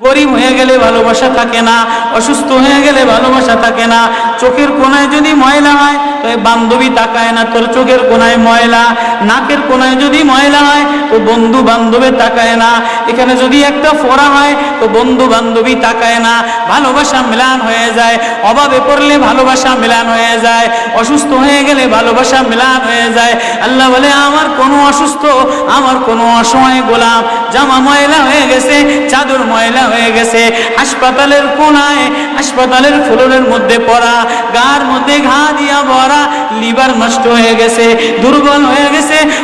গরিব হয়ে গেলে ভালোবাসা থাকে না, অসুস্থ হয়ে গেলে ভালোবাসা থাকে না। চোখের কোনায় যদি ময়লা হয়, তো বান্ধবী তাকায় না, তোর চোখের কোনায় ময়লা। নাকের কোনায় যদি ময়লা হয় তো বন্ধু বান্ধবে তাকায় না। এখানে যদি একটা ফোড়া হয়, তো বন্ধু বান্ধবী তাকায় না। ভালোবাসা মিলান হয়ে যায়। অভাবে পড়লে ভালোবাসা মিলান হয়ে যায়। অসুস্থ হয়ে গেলে ভালোবাসা মিলান হয়ে যায়। আল্লাহ বলে, আমার কোনো অসুস্থ, আমার কোনো অসময় গোলাম। জামা ময়লা হয়ে গেছে, চাদর ময়লা হয়ে গেছে। হাসপাতালের কোনায়, হাসপাতালের ফ্লোরের মধ্যে পড়া। গার মধ্যে ঘা দিয়া ভরা, লিভার নষ্ট হয়ে গেছে, দুর্বল হয়ে গেছে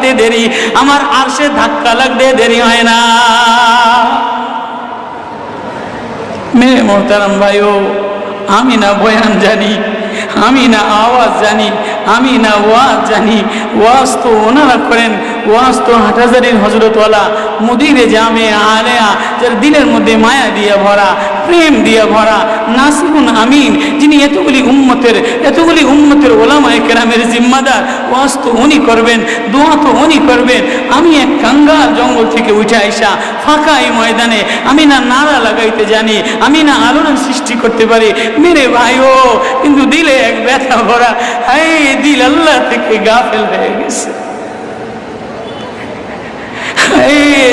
দিতে দেরি, আমার আরশে ধাক্কা লাগতে দেরি হয় না। মেয়ে মোহতারাম ভাইও, আমি না বয়ান জানি, আমি না আওয়াজ জানি আমি না ওয়াজ জানি, ওয়াজ তো ওনারা করেন, ওয়াজ তো হাটাজারির হজরতওয়ালা মুদিরে জামে আলেয়া, যার দিলের মধ্যে মায়া দিয়ে ভরা, প্রেম দিয়ে ভরা নাসিকুন আমিন, যিনি এতগুলি উম্মতের এতগুলি উম্মতের ওলামায় কেরামের জিম্মাদার, ওয়াজ তো উনি করবেন, দোয়া তো উনি করবেন। আমি এক কাঙ্গাল জঙ্গল থেকে উঠে আইসা ফাঁকা এই ময়দানে, আমি না নাড়া লাগাইতে জানি, আমি না আলোড়ন সৃষ্টি করতে পারি। মেরে ভাই ও, কিন্তু দিলে এক ব্যথা ভরা। হাই দিল আল্লাহ থেকে গাফেল হয়ে গেছে।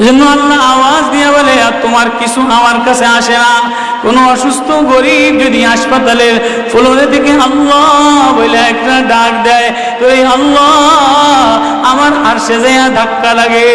এজন্য আল্লাহ আওয়াজ দিয়ে বলে, আর তোমার কিছু আমার কাছে আসে না। কোনো অসুস্থ গরিব যদি হাসপাতালের ফ্লোরে থেকে আল্লাহ বলে একটা ডাক দেয় তো এই আল্লাহ, আমার আর সে ধাক্কা লাগে।